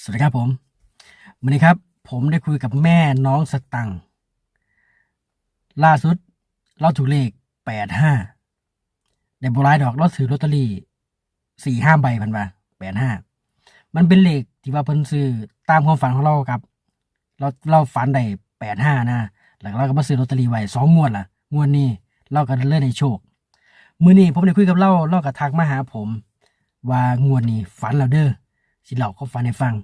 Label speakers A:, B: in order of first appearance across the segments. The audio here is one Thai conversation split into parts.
A: สวัสดีครับผมวันนี้ครับ ผมได้คุยกับแม่น้องสตังล่าสุด เราถูกเลขแปดห้าในโบราณดอกเราถือลอตเตอรี่สี่ห้าใบพันบาแปดห้ามันเป็นเลขที่ว่าเพิ่นซื้อตามความฝันของเราครับ เราเราฝันได้แปดห้านะแล้วเราก็มาซื้อลอตเตอรี่ไว้สองงวดล่ะ งวดนี้เราก็เลื่อนในโชคมือนี้ผมได้คุยกับเราเราก็ทักมาหาผม ว่างวดนี้ฝันแล้วเด้อ สิเล่าความฝันให้ฟัง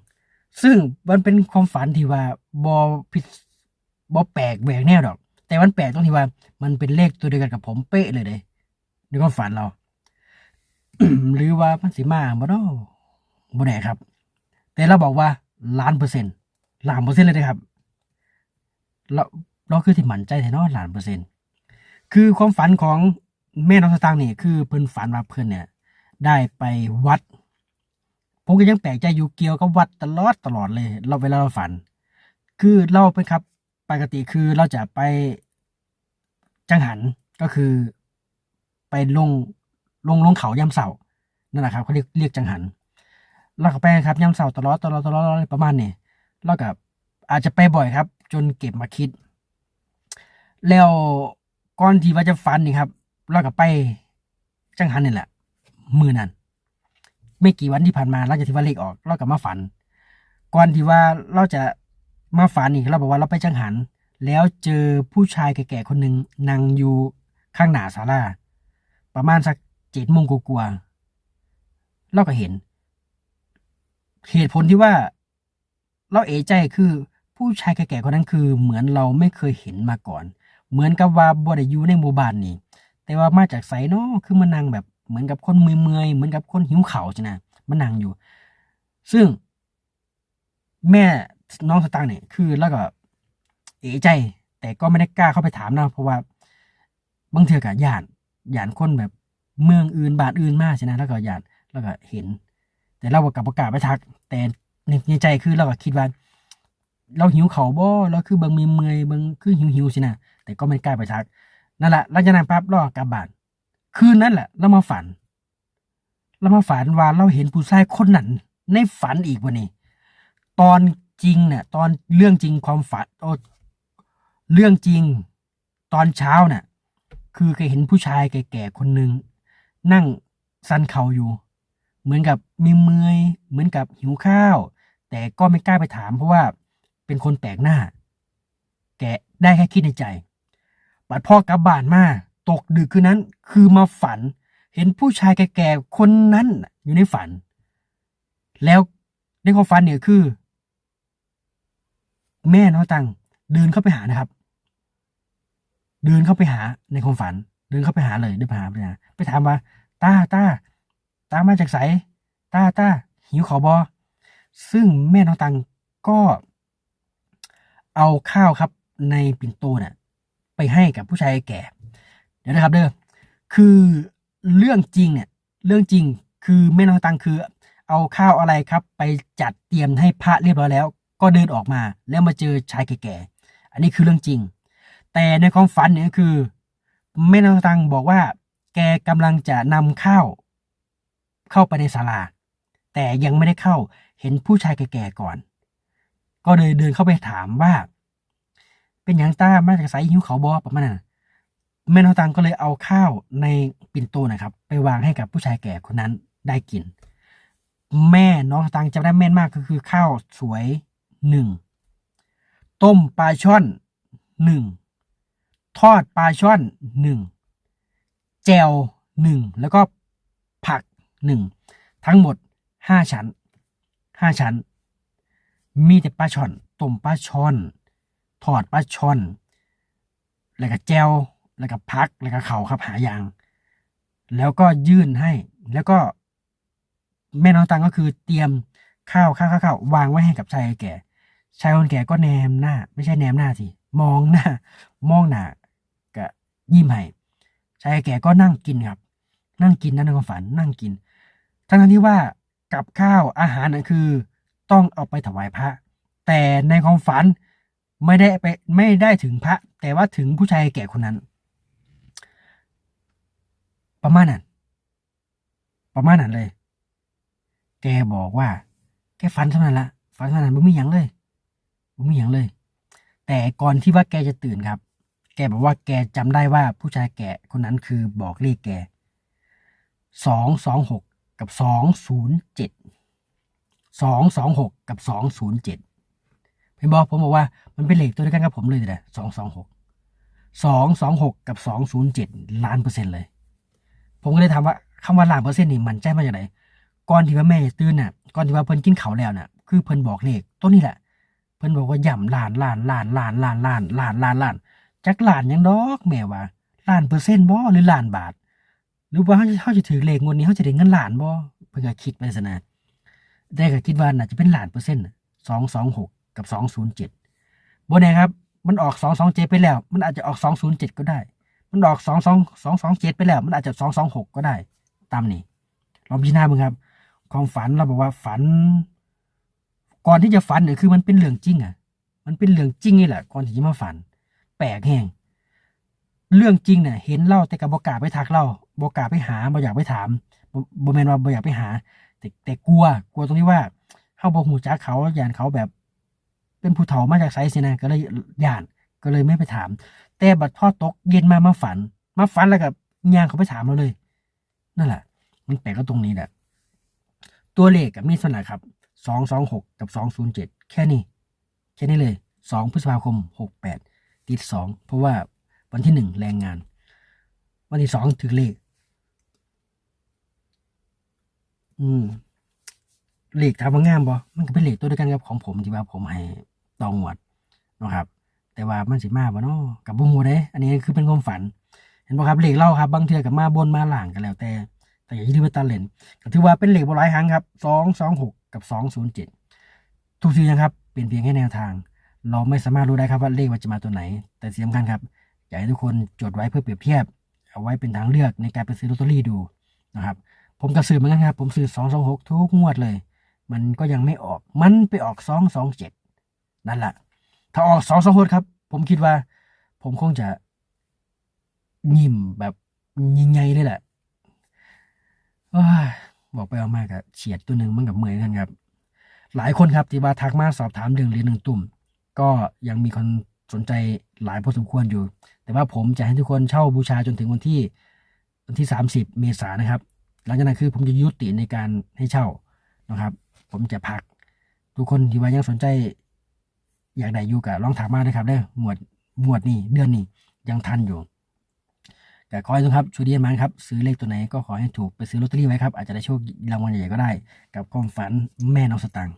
A: ซึ่งมันเป็นความฝันที่ว่าบอผิดบอแปลกแหวกแนวดอก แต่มันแปลกตรงที่ว่า มันเป็นเลขตัวเดียวกันกับผมเป๊ะเลยเด้ในความฝันเรา หรือว่ามันสิมาบ่เนาะบ่แน่ครับ แต่เราบอกว่าล้านเปอร์เซ็นต์ล้านเปอร์เซ็นต์เลยนะครับเราเราคือที่หมั่นใจแท้เนาะล้านเปอร์เซ็นต์คือความฝันของแม่น้องสตางค์นี่คือเพิ่นฝันว่าเพิ่นเนี่ย ได้ไปวัด ผมก็ยังแปลกใจอยู่เกี่ยวกับวัดตลอดตลอดเลย เราเวลาเราฝัน คือเราเป็นครับปกติคือเราจะไปจังหันก็คือไปลงลงลงเขายามเสานั่นแหละครับเขาเรียกเรียกจังหันเราก็ไปครับยามเสาตลอดตลอดตลอดประมาณนี้เรากับอาจจะไปบ่อยครับ จนเก็บมาคิด แล้วก่อนที่ว่าจะฝันนี่ครับ เราก็ไปจังหันนี่แหละมือนั้น ไม่กี่วันที่ผ่านมาหลังจากที่ว่าเลขออกเรากลับมาฝัน ก่อนที่ว่าเราจะมาฝันอีกเราบอกว่าเราไปจังหัน แล้วเจอผู้ชายแก่ๆคนหนึ่งนั่งอยู่ข้างหน้าศาลาประมาณสักเจ็ดโมงกว่าๆเราก็เห็น เหตุผลที่ว่า เราเอะใจคือผู้ชายแก่ๆคนนั้นคือ เหมือนเราไม่เคยเห็นมาก่อน เหมือนกับว่าบ่ได้อยู่ในหมู่บ้านนี่แต่ว่ามาจากไสเนาะคือมันนั่งแบบ เหมือนกับคนเมื่อยๆเหมือนกับคนหิวเข่าใช่นะมันนั่งอยู่ ซึ่ง แม่น้องสตางค์เนี่ยคือแล้วก็เอใจ แต่ก็ไม่ได้กล้าเข้าไปถามนะเพราะว่า บางเทือกะย่านย่านคนแบบเมืองอื่นบานอื่นมากใช่นะแล้วก็หยานแล้วก็เห็น แต่เราก็กลับประกาศไปทัก แต่ในใจคือเราก็คิดว่า เราหิวเขาบ่เราคือเบางมีเมื่อยบางคือหิวหิวๆสินะแต่ก็ไม่กล้าไปทักนั่นแหละหลังจากนั้นปั๊บเราก็กลับบ้าน คืนนั้นแหละเรามาฝันเรามาฝันว่าเราเห็นผู้ชายคนนั้นในฝันอีกวันนี้ ตอนจริงเนี่ยตอนเรื่องจริงความฝันโอ้เรื่องจริง ตอนเช้าน่ะคือเคยเห็นผู้ชายแก่ๆคนหนึ่งนั่งสันเข่าอยู่ เหมือนกับมีเมื่อยเหมือนกับหิวข้าว แต่ก็ไม่กล้าไปถามเพราะว่าเป็นคนแปลกหน้า แกได้แค่คิดในใจ บัดพ่อกลับบ้านมา ตกดึกคืนนั้น คือมาฝัน เห็นผู้ชายแก่ๆคนนั้นอยู่ในฝัน แล้วในความฝันเนี่ยคือ แม่น้องตังเดินเข้าไปหานะครับ เดินเข้าไปหาในความฝัน เดินเข้าไปหาเลยเดินไปหาไปหาไปถามว่าตาตาตามาจากไสตาตาหิวขอบอซึ่งแม่น้องตังก็เอาข้าวครับในปิ่นโตเนี่ยไปให้กับผู้ชายแก่ เดี๋ยวนะครับเด้อคือเรื่องจริงเนี่ยเรื่องจริงคือแม่น้องตังคือ เอาข้าวอะไรครับ ไปจัดเตรียมให้พระเรียบร้อยแล้ว ก็เดินออกมาแล้วมาเจอชายแก่ๆอันนี้คือเรื่องจริง แต่ในความฝันเนี่ยคือแม่น้องตังบอกว่า แกกำลังจะนำข้าวเข้าไปในศาลา แต่ยังไม่ได้เข้าเห็นผู้ชายแก่ๆก่อน ก็เลยเดินเข้าไปถามว่า เป็นหยังต้ามาจากไสหิวเขาบอประมาณนั้นน่ะ แม่น้องตังก็เลยเอาข้าวในปิ่นโตนะครับ ไปวางให้กับผู้ชายแก่คนนั้นได้กิน แม่น้องตังจำได้แม่นมากก็คือข้าวสวยหนึ่งต้มปลาช่อนหนึ่งทอดปลาช่อนหนึ่งแจวหนึ่งแล้วก็ผักหนึ่งทั้งหมดห้าชั้นห้าชั้น มีแต่ปลาช่อนต้มปลาช่อน ทอดปลาช่อน แล้วก็แจว แล้วก็พักแล้วก็เข่าครับหายาง แล้วก็ยื่นให้ แล้วก็ แม่น้องตังก็คือเตรียมข้าวข้าวข้าวข้าววางไว้ให้กับชายแก่ ชายคนแก่ก็แนมหน้า ไม่ใช่แนมหน้าสิมองหน้า มองหน้าก็ยิ้มให้ชายแก่ก็นั่งกินครับ นั่งกินนั่นในความฝันนั่งกิน ทั้งที่ว่ากับข้าวอาหารนั่นคือ ต้องเอาไปถวายพระ แต่ในความฝันไม่ได้ไปไม่ได้ถึงพระ แต่ว่าถึงผู้ชายแก่คนนั้น ประมาณนั้นประมาณนั้นเลย แกบอกว่า แกฝันเท่านั้นละฝันขนาดบ่มีหยังเลยบ่มีหยังเลย แต่ก่อนที่ว่าแกจะตื่นครับ แกบอกว่าแกจำได้ว่าผู้ชายแก่คนนั้นคือบอกเลขแกสองสองหกกับสองศูนย์เจ็ดสองสองหกกับสองศูนย์เจ็ดเห็นบอกผมบอกว่ามันเป็นเลขตัวเดียวกันกับผมเลยแต่สองสองหกสองสองหกกับสองศูนย์เจ็ดล้านเปอร์เซ็นต์เลย ผมก็เลยถามว่าคำว่าล้านเปอร์เซ็นต์นี่มันใจมาจากไหนก่อนที่ว่าแม่ตื่นน่ะก่อนที่ว่าเพิ่นกินข้าวแล้วน่ะ คือเพิ่นบอกเลขตัวนี้แหละ เพิ่นบอกว่าย่ำล้านล้านล้านล้านล้านล้านล้านล้านล้านจักล้านยังดอกแม่ว่าล้านเปอร์เซ็นต์บ่หรือล้านบาท หรือว่าเขาจะเขาจะถือเลขงวดนี้เขาจะได้เงินล้านบ่เพิ่นก็คิดไปซะนะแต่ก็คิดว่าน่าจะเป็นล้านเปอร์เซ็นต์สองสองหกกับสองศูนย์เจ็ดบ่แน่ครับ มันออกสองสองเจ็ดไปแล้ว มันอาจจะออกสองศูนย์เจ็ดก็ได้ มันออกสองสองสองสองเจ็ดไปแล้ว มันอาจจะสองสองหกก็ได้ ตามนี้ลองพิจารณาบิ่งครับ ความฝันเราบอกว่าฝัน ก่อนที่จะฝันเนี่ยคือมันเป็นเรื่องจริงอะ มันเป็นเรื่องจริงนี่แหละก่อนที่จะมาฝัน แปลกแห้งเรื่องจริงเนี่ยเห็นเล่าแต่กับบกาไปทักเล่าบกาไปหาบ่อยากไปถามบ่บ่แมนว่าบ่อยากไปหา แต่แต่กลัว กลัวตรงที่ว่าเฮาบ่ฮู้จักเขาย่านเขาแบบ เป็นผู้เฒ่ามาจากไสสินะก็เลยย่าน ก็เลยไม่ไปถาม แต่บัดพ่อตกเย็นมามาฝัน มาฝันแล้วกับยางเขาไปถามเราเลย นั่นแหละ มันแปลกก็ตรงนี้แหละ ตัวเลขกับมีส่วนไหนครับสองสองหกกับสองศูนย์เจ็ดแค่นี้ แค่นี้เลยสองพฤษภาคมหกแปดติดสองเพราะว่าวันที่หนึ่งแรงงาน วันที่สองถือเลข อืมเลขถามว่างามบ่มันก็เป็นเลขตัวเดียวกันกับของผมที่ว่าผมให้ตองหวดนะครับ แต่ว่ามันสิมาบ่เนาะกับบุ้งหัวเด้ อันนี้คือเป็นความฝัน เห็นบ่ครับเลขเล่าครับบางเทื่อกับมาบนมาหล่างกันแล้วแต่ แต่อย่าลืมไปตัดเลนก็ถือว่าเป็นเลขบ่หลายครั้งครับสองสองหกกับสองศูนย์เจ็ดทุกทีนะครับเป็นเพียงแค่แนวทาง เราไม่สามารถรู้ได้ครับว่าเลขมันจะมาตัวไหน แต่สิ่งสำคัญครับอยากให้ทุกคนจดไว้เพื่อเปรียบเทียบ เอาไว้เป็นทางเลือกในการไปซื้อลอตเตอรี่ดูนะครับ ผมก็ซื้อเหมือนกันครับ ผมซื้อสองสองหกทุกงวดเลย มันก็ยังไม่ออกมันไปออกสองสองเจ็ดนั่นแหละ ถ้าออกสองสองหกครับ ผมคิดว่า ผมคงจะยิ้มแบบยิงไงเลยแหละบอกไปเอามากอะเฉียดตัวหนึ่งมันกับเหมือนกันครับ หลายคนครับที่มาทักมาสอบถามเรื่องเหรียญหนึ่งตุ่ม ก็ยังมีคนสนใจหลายพอสมควรอยู่ แต่ว่าผมจะให้ทุกคนเช่าบูชาจนถึงวันที่วันที่ 30 เมษายนนะครับ หลังจากนั้นคือผมจะยุติในการให้เช่านะครับ ผมจะพัก ทุกคนที่ว่ายังสนใจ อยากได้อยู่กับลองถามมาด้วยครับเด้อหมวดหมวดนี้เดือนนี้ยังทันอยู่แต่ขอให้ทุกครับช่วยดีมันครับ ซื้อเลขตัวไหนก็ขอให้ถูกไปซื้อลอตเตอรี่ไว้ครับ อาจจะได้โชครางวัลใหญ่ๆก็ได้ กับความฝันแม่น้องสตังค์